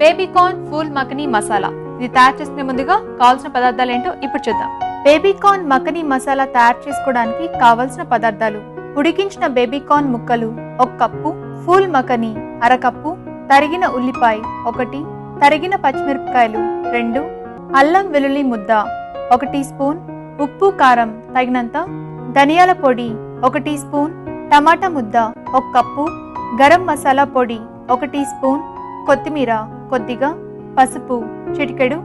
Baby corn pool మకనీ masala. ఇది తయారు చేసుకునే ముందుగా కావాల్సిన పదార్థాలు ఏంటో ఇప్పుడు చూద్దాం. బేబీకార్న్ మకనీ మసాలా తయారు చేసుకోవడానికి కావలసిన పదార్థాలు. ఉడికించిన బేబీకార్న్ ముక్కలు ఒక కప్పు ఫూల్ మకనీ అరకప్పు తరిగిన ఉల్లిపాయ ఒకటి తరిగిన పచ్చిమిరపకాయలు రెండు అల్లం వెల్లుల్లి ముద్ద ఒక టీ స్పూన్ ఉప్పు కారం తగినంత ధనియాల పొడి ఒక టీ స్పూన్ టమాటా ముద్ద ఒక కప్పు గరం మసాలా పొడి ఒక టీ స్పూన్ కొత్తిమీర కొద్దిగా పసుపు చిటికెడు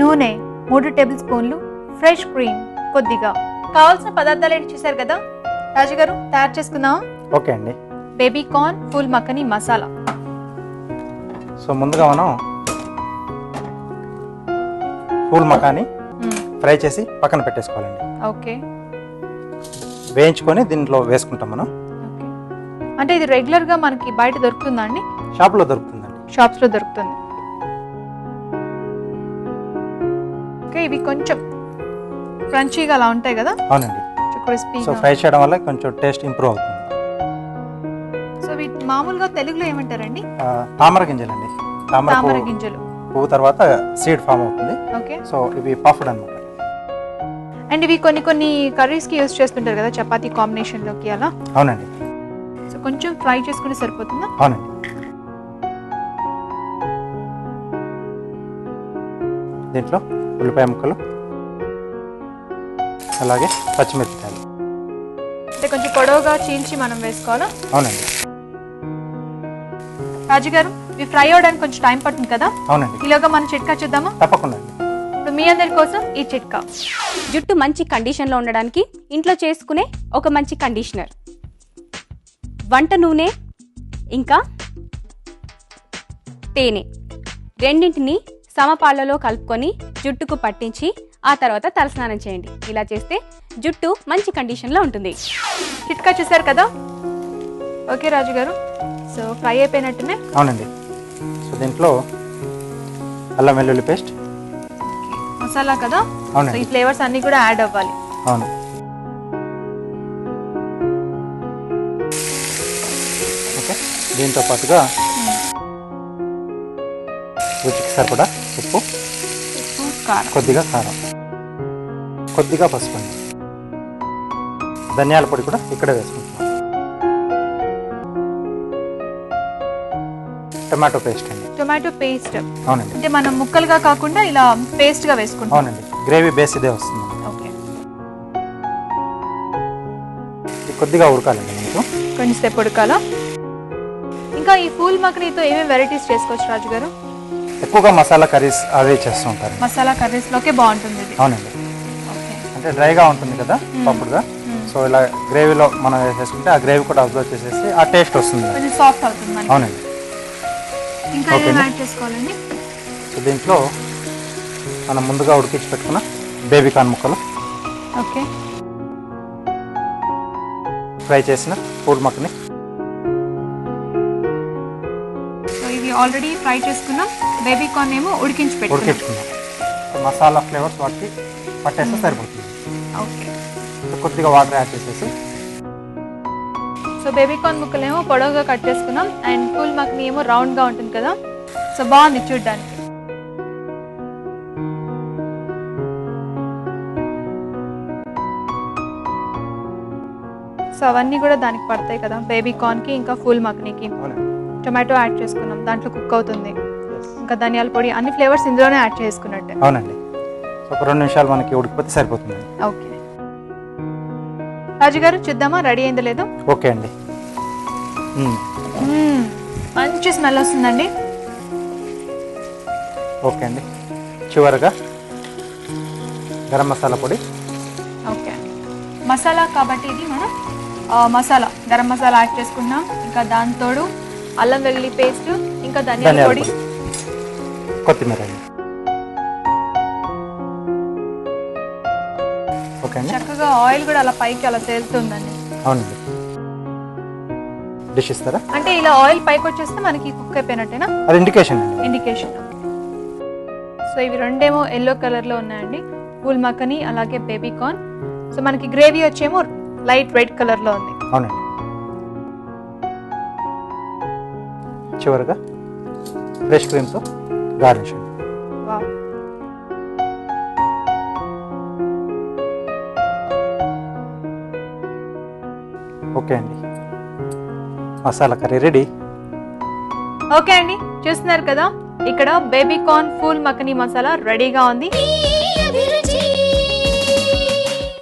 నూనె మూడు టేబుల్ స్పూన్లు ఫ్రెష్ క్రీమ్ కొద్దిగా. కావాల్సిన పదార్థాలు ఏంటి చూసారు కదా? రాజుగారు తయారు చేసుకుందాం ఓకే అండి. Baby corn phool makhana masala. So ముందుగా మనం ఫూల్ మకాని ఫ్రై చేసి పక్కన పెట్టేసుకోవాలండి. ఓకే. వేయించుకొని దీంట్లో వేసుకుంటాం మనం. అంటే ఇది రెగ్యులర్గా మనకి బయట దొరుకుతుందా అండి? షాప్లో దొరుకుతుందండి. షాప్స్లో దొరుకుతుంది. ఇవి కొంచెం క్రంచీగా అలా ఉంటాయి కదా? అవునండి. కొంచెం సో ఫ్రై చేయడం వల్ల కొంచెం టేస్ట్ ఇంప్రూవ్ అవుతుంది. సో వీటి మామూలుగా తెలుగులో ఏమంటారండి? తామర గింజలండి. తామర తామర గింజలు. పువ్వు తర్వాత సీడ్ ఫామ్ అవుతుంది. ఓకే. సో ఇవి పఫ్డ్ అనమాట అండ్ ఇవి కొన్ని కొన్ని కర్రీస్కి యూస్ చేస్తుంటారు కదా చపాతీ కాంబినేషన్లోకి అలా? అవునండి. సో కొంచెం ఫ్రై చేసుకుంటే సరిపోతుందా? అవునండి. దీంట్లో ఉల్లిపాయ ముక్కలు అలాగే పచ్చిమిరపకాయలు. అంటే కొంచెం పొడవుగా చీల్చి మనం వేసుకోవాలా? అవునండి. రాజుగారు ఇవి ఫ్రై అవడానికి కొంచెం టైం పడుతుంది కదా? అవునండి. ఈలోగా మనం చిట్కా చూద్దామా? తప్పకుండా ఇప్పుడు మీ అందరి కోసం ఈ చిట్కా. జుట్టు మంచి కండిషన్లో ఉండడానికి ఇంట్లో చేసుకునే ఒక మంచి కండిషనర్. వంట నూనె ఇంకా తేనె రెండింటిని సమపాళ్ళలో కలుపుకొని జుట్టుకు పట్టించి ఆ తర్వాత తలస్నానం చేయండి. ఇలా చేస్తే జుట్టు మంచి కండిషన్లో ఉంటుంది. చిట్కా చూసారు కదా? ఓకే రాజుగారు. సో ఫ్రై అయిపోయినట్టునే? అవునండి. సో దీంట్లో అల్లం వెల్లుల్లి పేస్ట్. మసాలా కదా? ఈ ఫ్లేవర్స్ అన్ని కూడా యాడ్ అవ్వాలి. అవును. ఓకే. దీంతో పాటుగా రుచికి సరిపడా ఉప్పు కొద్దిగా కారం కొద్దిగా పసుపు అండి. ధనియాల పొడి కూడా ఇక్కడే వేసుకుంటున్నాం. టమాటో పేస్ట్ అండి. Tomato paste. అవునండి. అంటే మనం ముక్కలుగా కాకుండా ఇలా పేస్ట్గా వేసుకుంటాం. అవునండి. గ్రేవీ బేస్ ఇదే వస్తుంది. ఓకే. ఇది కొద్దిగా ఉడకాలండి మీకు. కొంచెం సేపు ఉడకాలా? ఇంకా ఈ ఫూల్ మక్కనీతో ఏమేమి వెరైటీస్ చేసుకోవచ్చు రాజుగారు? ఎక్కువగా మసాలా కర్రీస్ అవే చేస్తూ ఉంటారు. మసాలా కర్రీస్ లోకే బాగుంటుంది అవునండి. అంటే డ్రైగా ఉంటుంది కదా పప్పుడుగా. సో ఇలా గ్రేవీలో మనం వేసేసుకుంటే ఆ గ్రేవీ కూడా అబ్జర్వ్ చేసేసి ఆ టేస్ట్ వస్తుంది. కొంచెం సాఫ్ట్ అవుతుంది అవునండి. ఇంకా ఓకే సో దీంట్లో మనం ముందుగా ఉడికించి పెట్టుకున్న బేబీ కార్న్ ముక్కలు. ఓకే. ఫ్రై చేసిన పూల్ మక్కని. ఆల్రెడీ ఫ్రై చేసుకున్నాం. బేబీ కార్న్ ఏమో ఉడికించి పెట్టుకున్నాం. ఉడికించుకున్నాం. మసాలా ఫ్లేవర్స్ వాటికి పట్టేస్తే సరిపోతుంది. ఓకే. కొద్దిగా వాటర్ యాడ్ చేసేసి. సో బేబీ కార్న్ ముక్కలు ఏమో పొడవుగా కట్ చేసుకున్నాం. అండ్ ఫుల్ మక్ని ఏమో రౌండ్గా ఉంటుంది కదా. సో బాగుంది చూడడానికి. సో అవన్నీ కూడా దానికి పడతాయి కదా బేబీ కార్న్కి ఇంకా ఫుల్ మక్నీకి. టొమాటో యాడ్ చేసుకున్నాం. దాంట్లో కుక్ అవుతుంది. ఇంకా ధనియాల పొడి అన్ని ఫ్లేవర్స్ ఇందులోనే యాడ్ చేసుకున్నట్టే. అవునండి. సో ఒక రెండు నిమిషాలు మనకి ఉడికిపోతే సరిపోతుంది. ఓకే. రాజుగారు చూద్దామా? రెడీ అయిందో లేదో? ఓకే అండి. మంచి స్మెల్ వస్తుందండి. ఓకే అండి. చివరగా గరం మసాలా పొడి. ఓకే. మసాలా కాబట్టి ఇది మనం మసాలా గరం మసాలా యాడ్ చేసుకున్నాం ఇంకా దాంతోడు అల్లం వెల్లుల్లి పేస్ట్ ఇంకా ధనియాల పొడి. కొత్తిమీర చక్కగా ఆయిల్ కూడా అలా పైకి అలా తేలుతుందండి. అవునండి. డిష్ ఇస్తారా? అంటే ఇలా ఆయిల్ పైకి వచ్చేస్తే మనకి కుక్ అయిపోయినట్టేనా? అది ఇండికేషన్ అండి. ఇండికేషన్. సో ఇవి రెండేమో ఎల్లో కలర్లో ఉన్నాయండి. ఫుల్ మక్కని అలాగే బేబీ కార్న్ సో మనకి గ్రేవీ వచ్చేమో లైట్ రెడ్ కలర్లో ఉంది. అవునండి. చివరగా ఫ్రెష్ క్రీమ్తో గార్నిష్ అండి వావ్. ఓకే అండి. Masala curry ready. ఓకే అండి. చూస్తున్నారు కదా ఇక్కడ బేబీ కార్న్ ఫూల్ మకనీ మసాలా రెడీగా ఉంది.